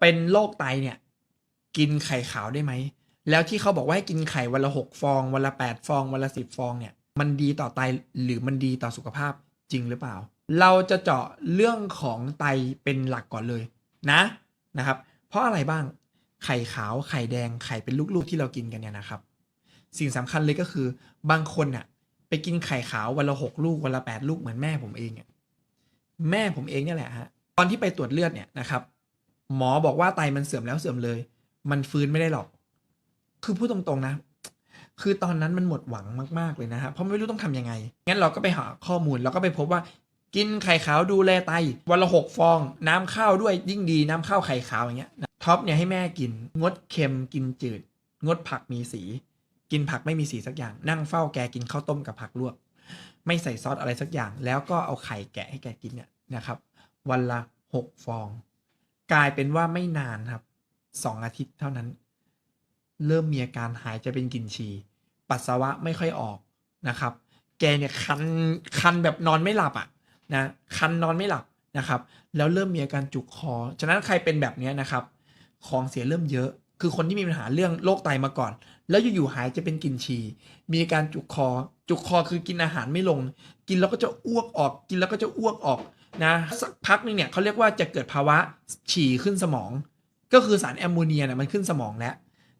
เป็นโรคไตเนี่ย กินไข่ขาวได้ไหม แล้วที่เขาบอกว่าให้กินไข่วันละหกฟอง วันละแปดฟอง วันละสิบฟองเนี่ย มันดีต่อไตหรือมันดีต่อสุขภาพจริงหรือเปล่า เราจะเจาะเรื่องของไตเป็นหลักก่อนเลยนะนะครับ เพราะอะไรบ้างไข่ขาวไข่แดงไข่เป็นลูกๆที่เรากินกันเนี่ยนะครับ สิ่งสำคัญเลยก็คือบางคนน่ะไปกินไข่ขาววันละหกลูกวันละแปดลูกเหมือนแม่ผมเองอะแม่ผมเองเนี่ยแหละฮะตอนที่ไปตรวจเลือดเนี่ยนะครับ หมอบอกว่าไตมันเสื่อมแล้วเสื่อมเลย มันฟื้นไม่ได้หรอก คือพูดตรงๆนะ คือตอนนั้นมันหมดหวังมากๆเลยนะฮะเพราะไม่รู้ต้องทำยังไง งั้นเราก็ไปหาข้อมูลเราก็ไปพบว่า กินไข่ขาวดูแลไต วันละหกฟอง น้ำข้าวด้วยยิ่งดีน้ำข้าวไข่ขาวอย่างเงี้ยท็อปเนี่ยให้แม่กิน งดเค็มกินจืด งดผักมีสี กินผักไม่มีสีสักอย่าง นั่งเฝ้าแกกินข้าวต้มกับผักลวก ไม่ใส่ซอสอะไรสักอย่าง แล้วก็เอาไข่แกะให้แกกินเนี่ยนะครับ วันละหกฟอง กลายเป็นว่าไม่นานครับสองอาทิตย์เท่านั้น เริ่มมีอาการหายใจเป็นกลิ่นฉี่ปัสสาวะไม่ค่อยออกนะครับ แกเนี่ยคันคันแบบนอนไม่หลับอะนะคันนอนไม่หลับนะครับ แล้วเริ่มมีอาการจุกคอ ฉะนั้นใครเป็นแบบนี้นะครับ ของเสียเริ่มเยอะคือคนที่มีปัญหาเรื่องโรคไตมาก่อน แล้วอยู่ๆหายจะเป็นกลิ่นฉี่มีอาการจุกคอ จุกคอคือกินอาหารไม่ลง กินแล้วก็จะอ้วกออก กินแล้วก็จะอ้วกออก นะสักพักนึงเนี่ยเขาเรียกว่าจะเกิดภาวะฉี่ขึ้นสมอง ก็คือสารแอมโมเนียเนี่ยมันขึ้นสมองแล้ว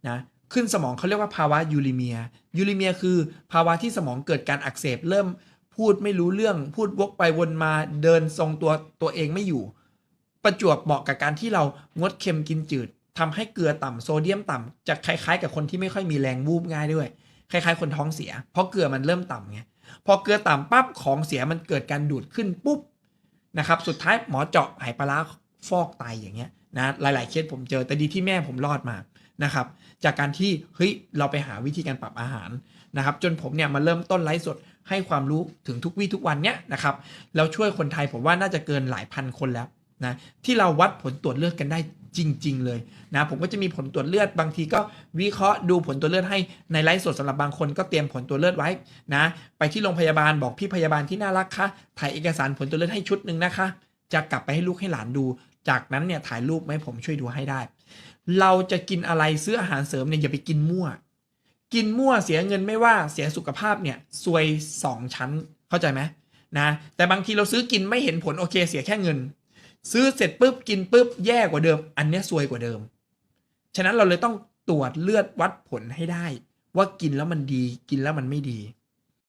นะขึ้นสมองเขาเรียกว่าภาวะยูริเมีย ยูริเมียคือภาวะที่สมองเกิดการอักเสบเริ่มพูดไม่รู้เรื่องพูดวกไปวนมาเดินทรงตัวตัวเองไม่อยู่ ประจวบเหมาะกับการที่เรางดเค็มกินจืดทำให้เกลือต่ำโซเดียมต่ำจะคล้ายๆ กับคนที่ไม่ค่อยมีแรงวูบง่ายด้วย คล้ายๆ คนท้องเสีย เพราะเกลือมันเริ่มต่ำไงพอเกลือต่ำปั๊บของเสียมันเกิดการดูดขึ้นปุ๊บ นะครับสุดท้ายหมอเจาะไหปลาร้าฟอกไตอย่างเงี้ยนะหลาย ๆ เคสผมเจอแต่ดีที่แม่ผมรอดมานะครับจากการที่เฮ้ยเราไปหาวิธีการปรับอาหารนะครับจนผมเนี่ยมาเริ่มต้นไลฟ์สดให้ความรู้ถึงทุกวี่ทุกวันเนี้ยนะครับแล้วช่วยคนไทยผมว่าน่าจะเกินหลายพันคนแล้วนะที่เราวัดผลตรวจเลือดกันได้ จริง ๆ เลยนะผมก็จะมีผลตรวจเลือดบางทีก็วิเคราะห์ดูผลตรวจเลือดให้ในไลฟ์สดสำหรับบางคนก็เตรียมผลตรวจเลือดไว้นะ ไปที่โรงพยาบาลบอกพี่พยาบาลที่น่ารักคะถ่ายเอกสารผลตรวจเลือดให้ชุดหนึ่งนะคะ จะกลับไปให้ลูกให้หลานดู จากนั้นเนี่ยถ่ายรูปมาให้ผมช่วยดูให้ได้ เราจะกินอะไรซื้ออาหารเสริมเนี่ยอย่าไปกินมั่ว กินมั่วเสียเงินไม่ว่าเสียสุขภาพเนี่ยซวยสองชั้นเข้าใจไหมนะแต่บางทีเราซื้อกินไม่เห็นผลโอเคเสียแค่เงิน ซื้อเสร็จปุ๊บกินปุ๊บแย่กว่าเดิม อันนี้ซวยกว่าเดิม ฉะนั้นเราเลยต้องตรวจเลือดวัดผลให้ได้ ว่ากินแล้วมันดี กินแล้วมันไม่ดี